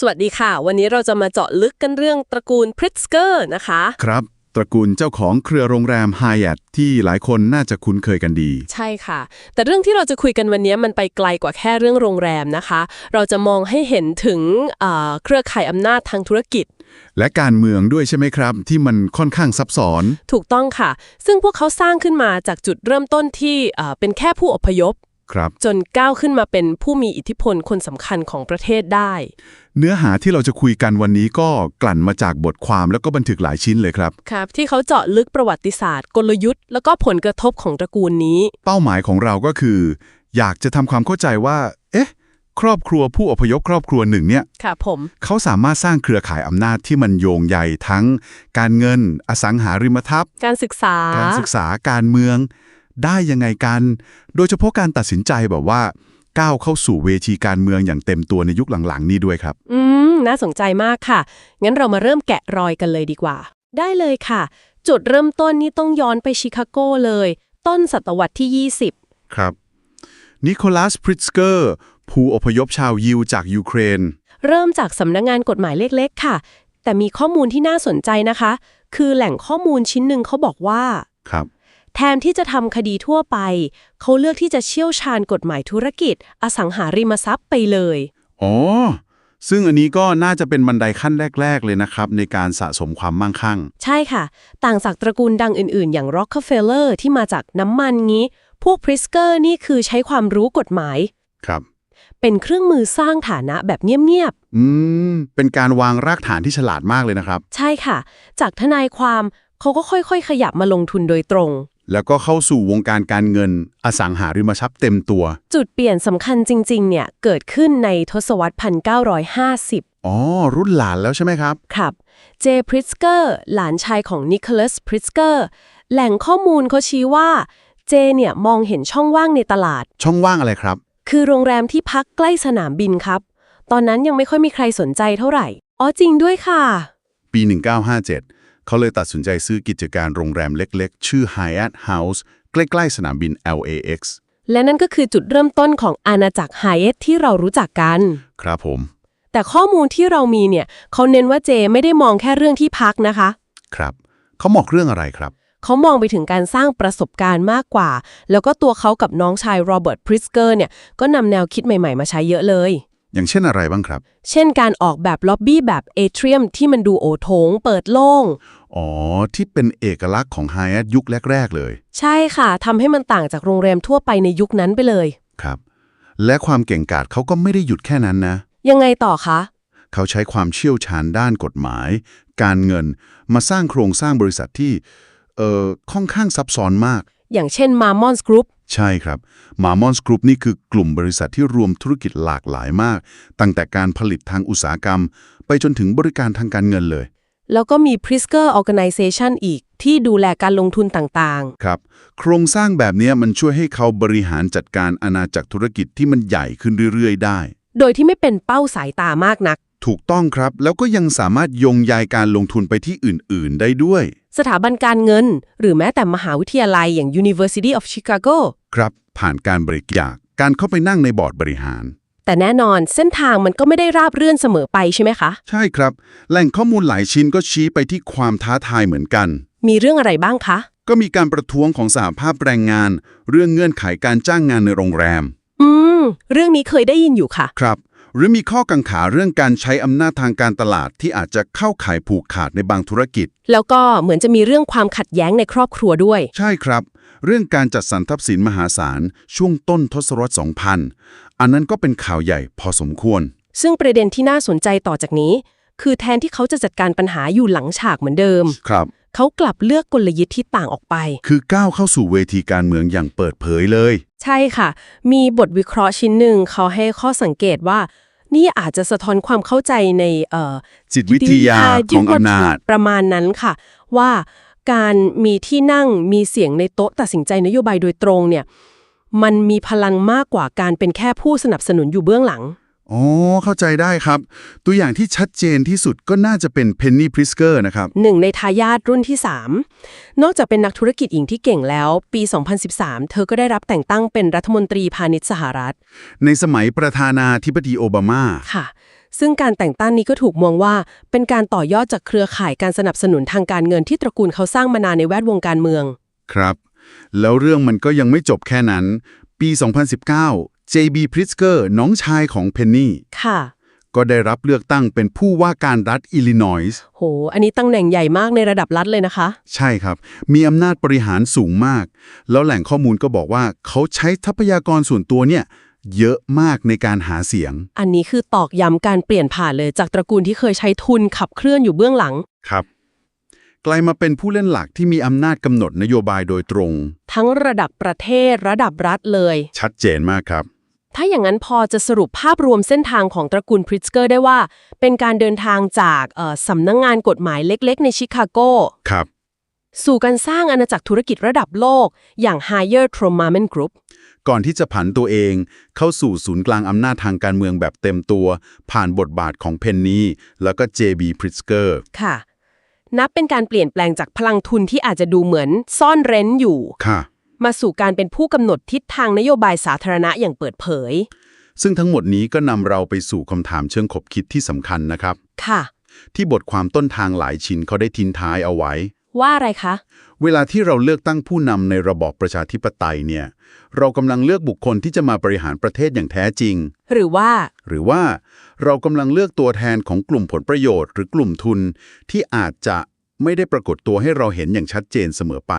สวัสดีค่ะ วันนี้เราจะมาเจาะลึกกันเรื่องตระกูลพริตสเกอร์นะคะ ครับ ตระกูลเจ้าของเครือโรงแรม Hyatt ที่หลายคนน่าจะคุ้นเคยกันดี ใช่ค่ะ แต่เรื่องที่เราจะคุยกันวันนี้มันไปไกลกว่าแค่เรื่องโรงแรมนะคะ เราจะมองให้เห็นถึงเอ่อเครือข่ายอำนาจทางธุรกิจ และการเมืองด้วยใช่ไหมครับ ที่มันค่อนข้างซับซ้อน ถูกต้องค่ะ ซึ่งพวกเขาสร้างขึ้นมาจากจุดเริ่มต้นที่เอ่อเป็นแค่ผู้อพยพ ครับ จนก้าวขึ้นมาเป็นผู้มีอิทธิพลคนสำคัญของประเทศได้ เนื้อหาที่เราจะคุยกันวันนี้ก็กลั่นมาจากบทความแล้วก็บันทึกหลายชิ้นเลยครับ ครับ ที่เขาเจาะลึกประวัติศาสตร์ กลยุทธ์ แล้วก็ผลกระทบของตระกูลนี้ เป้าหมายของเราก็คือ อยากจะทำความเข้าใจว่า เอ๊ะ ครอบครัวผู้อพยพครอบครัวหนึ่งเนี่ยค่ะผมเขาสามารถสร้างเครือข่ายอำนาจที่มันโยงใยทั้ง การเงิน อสังหาริมทรัพย์ การศึกษา การศึกษาการเมือง ได้ยังไงกัน โดยเฉพาะการตัดสินใจแบบว่า ก้าวเข้าสู่เวทีการเมืองอย่างเต็มตัวในยุคหลังๆ นี้ด้วยครับ อืม น่าสนใจมากค่ะ งั้นเรามาเริ่มแกะรอยกันเลยดีกว่า ได้เลยค่ะ จุดเริ่มต้นนี่ต้องย้อนไปชิคาโกเลย ต้นศตวรรษที่ 20 ครับ นิโคลัสพริตสเกอร์ ผู้อพยพชาวยิวจากยูเครน เริ่มจากสำนักงงานกฎหมายเล็กๆ ค่ะ แต่มีข้อมูลที่น่าสนใจนะคะ คือแหล่งข้อมูลชิ้นหนึ่งเขาบอกว่า ครับ แทนที่จะทำคดีทั่วไป เขาเลือกที่จะเชี่ยวชาญกฎหมายธุรกิจ อสังหาริมทรัพย์ไปเลย อ๋อ ซึ่งอันนี้ก็น่าจะเป็นบันไดขั้นแรก ๆ เลยนะครับ ในการสะสมความมั่งคั่ง ใช่ค่ะ ต่างจากตระกูลดังอื่น ๆ อย่าง Rockefeller ที่มาจากน้ำมันงี้ พวก Pritzker นี่คือใช้ความรู้กฎหมาย ครับ เป็นเครื่องมือสร้างฐานะแบบเงียบ อืม เป็นการวางรากฐานที่ฉลาดมากเลยนะครับ ๆ ใช่ค่ะ จากทนายความเขาก็ค่อย ๆ ขยับมาลงทุนโดยตรง แล้วก็เข้าสู่วงการการเงินอสังหาริมทรัพย์เต็มตัว จุดเปลี่ยนสำคัญจริง ๆ เนี่ยเกิดขึ้นในทศวรรษ 1950 อ๋อ รุ่นหลานแล้วใช่ไหมครับ ครับ เจพริตสเกอร์หลานชายของนิโคลัสพริตสเกอร์แหล่งข้อมูลเขาชี้ว่า เจเนี่ยมองเห็นช่องว่างในตลาด ช่องว่างอะไรครับ คือโรงแรมที่พักใกล้สนามบินครับ ตอนนั้นยังไม่ค่อยมีใครสนใจเท่าไหร่ อ๋อจริงด้วยค่ะ ปี 1957 เขาเลยตัดสินใจซื้อกิจการโรงแรมเล็กๆ ชื่อ Hyatt House ใกล้ๆ สนามบิน LAX และนั่นก็คือจุดเริ่มต้นของอาณาจักรไฮเอทที่เรารู้จักกัน ครับผม แต่ข้อมูลที่เรามีเนี่ยเขาเน้นว่าเจไม่ได้มองแค่เรื่องที่พักนะคะ ครับ เขาบอกเรื่องอะไรครับ เขามองไปถึงการสร้างประสบการณ์มากกว่า แล้วก็ตัวเขากับน้องชายโรเบิร์ตพริสเกอร์เนี่ยก็นำแนวคิดใหม่ๆ มาใช้เยอะเลย อย่างเช่นอะไรบ้างครับ เช่นการออกแบบล็อบบี้แบบเอเทรียมที่มันดูโอโถงเปิดโล่ง อ๋อ ที่เป็นเอกลักษณ์ของ Hyatt ยุคแรก ๆ เลย ใช่ค่ะทำให้มันต่างจากโรงแรมทั่วไปในยุคนั้นไปเลย ครับ และความเก่งกาจเขาก็ไม่ได้หยุดแค่นั้นนะ ยังไงต่อคะ เขาใช้ความเชี่ยวชาญด้านกฎหมาย การเงินมาสร้างโครงสร้างบริษัทที่ เอ่อค่อนข้างซับซ้อนมาก อย่างเช่นมามอนส์กรุ๊ป ใช่ครับ m a r m o n s Group นี่คือกลุ่มบริษัทที่รวมธุรกิจหลากหลายมาก ตั้งแต่การผลิตทางอุตสาหกรรม ไปจนถึงบริการทางการเงินเลย แล้วก็มี Prisker Organization อีก ที่ดูแลการลงทุนต่างครับ โครงสร้างแบบเนี้ยมันช่วยให้เขาบริหารจัดการอาณาจักรธุรกิจที่มันใหญ่ขึ้นเรื่อยๆ ได้ๆโดยที่ไม่เป็นเป้าสายตามากนัก ถูกต้องครับ แล้วก็ยังสามารถโยงใยการลงทุนไปที่อื่น ๆ ได้ด้วย สถาบันการเงิน หรือแม้แต่มหาวิทยาลัยอย่าง University of Chicago ครับ ผ่านการบริจาคการเข้าไปนั่งในบอร์ดบริหาร แต่แน่นอนเส้นทางมันก็ไม่ได้ราบเรื่อนเสมอไปใช่ไหมคะ ใช่ครับ แหล่งข้อมูลหลายชิ้นก็ชี้ไปที่ความท้าทายเหมือนกัน มีเรื่องอะไรบ้างคะ ก็มีการประท้วงของสหภาพแรงงาน เรื่องเงื่อนไขการจ้างงานในโรงแรม อืม เรื่องนี้เคยได้ยินอยู่ค่ะ ครับ หรือมีข้อกังขาเรื่องการใช้อำนาจทางการตลาดที่อาจจะเข้าข่ายผูกขาดในบางธุรกิจ แล้วก็เหมือนจะมีเรื่องความขัดแย้งในครอบครัวด้วย ใช่ครับ เรื่องการจัดสรรทรัพย์สินมหาศาล ช่วงต้นทศวรรษ 2000 อันนั้นก็เป็นข่าวใหญ่พอสมควร ซึ่งประเด็นที่น่าสนใจต่อจากนี้ คือแทนที่เขาจะจัดการปัญหาอยู่หลังฉากเหมือนเดิมครับ เขากลับเลือกกลยุทธ์ที่ต่างออกไป คือก้าวเข้าสู่เวทีการเมืองอย่างเปิดเผยเลย ใช่ค่ะ มีบทวิเคราะห์ชิ้นหนึ่งเขาให้ข้อสังเกตว่า นี่อาจจะสะท้อนความเข้าใจในเอ่อจิตวิทยาของอำนาจประมาณนั้นค่ะ ว่าการมีที่นั่งมีเสียงในโต๊ะตัดสินใจนโยบายโดยตรงเนี่ยมันมีพลังมากกว่าการเป็นแค่ผู้สนับสนุนอยู่เบื้องหลัง อ๋อ เข้าใจได้ครับ ตัวอย่างที่ชัดเจนที่สุดก็น่าจะเป็นเพนนีพริสเกอร์นะครับหนึ่งในทายาทรุ่นที่ 3 นอกจากเป็นนักธุรกิจหญิงที่เก่งแล้ว ปี 2013 เธอก็ได้รับแต่งตั้งเป็นรัฐมนตรีพาณิชย์สหรัฐ ในสมัยประธานาธิบดีโอบามาค่ะ ซึ่งการแต่งตั้งนี้ก็ถูกมองว่า เป็นการต่อยอดจากเครือข่ายการสนับสนุนทางการเงินที่ตระกูลเขาสร้างมานานในแวดวงการเมือง ครับ แล้วเรื่องมันก็ยังไม่จบแค่นั้น ปี 2019 JB Pritzker น้องชายของเพนนีค่ะ ก็ได้รับเลือกตั้งเป็นผู้ว่าการรัฐอิลลินอยส์โห อันนี้ตำแหน่งใหญ่มากในระดับรัฐเลยนะคะ ใช่ครับ มีอำนาจบริหารสูงมาก แล้วแหล่งข้อมูลก็บอกว่าเขาใช้ทรัพยากรส่วนตัวเนี่ยเยอะมากในการหาเสียง อันนี้คือตอกย้ำการเปลี่ยนผ่านเลยจากตระกูลที่เคยใช้ทุนขับเคลื่อนอยู่เบื้องหลัง ครับ กลายมาเป็นผู้เล่นหลักที่มีอำนาจกำหนดนโยบายโดยตรง ทั้งระดับประเทศระดับรัฐเลย ชัดเจนมากครับ ถ้าอย่างนั้นพอจะสรุปภาพรวมเส้นทางของตระกูลพริตสเกอร์ได้ว่า เป็นการเดินทางจากเอ่อสำนักงงานกฎหมายเล็ก ๆ ในชิคาโกครับสู่การสร้างอาณาจักรธุรกิจระดับโลก อย่าง Higher Tromamen Group ก่อนที่จะผันตัวเองเข้าสู่ศูนย์กลางอำนาจทางการเมืองแบบเต็มตัว ผ่านบทบาทของเพนนีแล้วก็ JB Pritzker ค่ะ นับเป็นการเปลี่ยนแปลงจากพลังทุนที่อาจจะดูเหมือนซ่อนเร้นอยู่ค่ะ มาสู่การเป็นผู้กำหนดทิศทางนโยบายสาธารณะอย่างเปิดเผย ซึ่งทั้งหมดนี้ก็นำเราไปสู่คำถามเชิงขบคิดที่สำคัญนะครับ ค่ะ ที่บทความต้นทางหลายชิ้นเขาได้ทิ้งท้ายเอาไว้ ว่าอะไรคะ เวลาที่เราเลือกตั้งผู้นำในระบอบประชาธิปไตยเนี่ย เรากำลังเลือกบุคคลที่จะมาบริหารประเทศอย่างแท้จริง หรือว่า หรือว่าเรากำลังเลือกตัวแทนของกลุ่มผลประโยชน์ หรือกลุ่มทุนที่อาจจะไม่ได้ปรากฏตัวให้เราเห็นอย่างชัดเจนเสมอไป